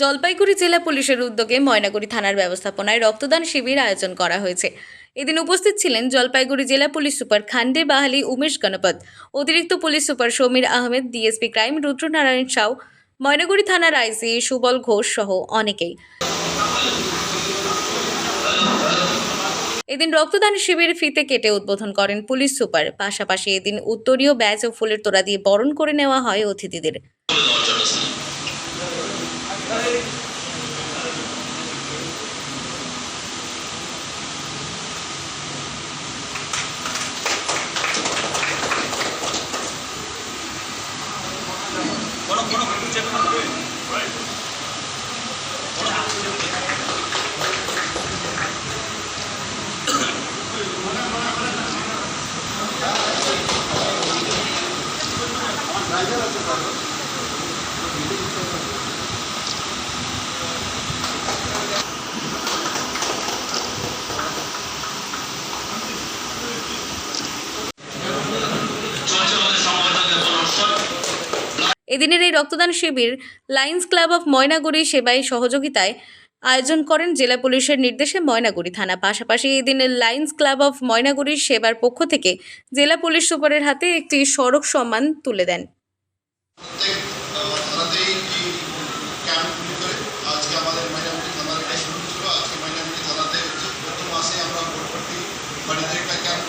জলপাইগুড়ি জেলা পুলিশের উদ্যোগে ময়নাগুড়ি থানার ব্যবস্থাপনায় রক্তদান শিবির আয়োজন করা হয়েছে। এদিন উপস্থিত ছিলেন জলপাইগুড়ি জেলা পুলিশ সুপার খান্ডে বাহালি, উমেশ গণপত, অতিরিক্ত police super Samir Ahmed, DSP crime Rudranarayan Sau, Maynaguri থানার আইসি সুবল ঘোষ সহ অনেকেই। এদিন রক্তদান শিবির ফিতে কেটে উদ্বোধন করেন পুলিশ সুপার। পাশাপাশি এদিন উত্তরীয় ব্যাচ ও ফুলের তোড়া দিয়ে বরণ করে নেওয়া হয় অতিথিদের। 大丈夫だ。এদিনের এই রক্তদান শিবির লায়ন্স ক্লাব অফ ময়নাগুড়ি সেবাই সহযোগিতায় আয়োজন করেন জেলা পুলিশের নির্দেশে ময়নাগুড়ি থানা। পাশাপাশি এই দিনে লায়ন্স ক্লাব অফ ময়নাগুড়ির সেবার পক্ষ থেকে জেলা পুলিশ সুপারের হাতে একটি সড়ক সম্মান তুলে দেন। আমরা ভোটভর্তি বাড়িতে একটা ক্যাম্প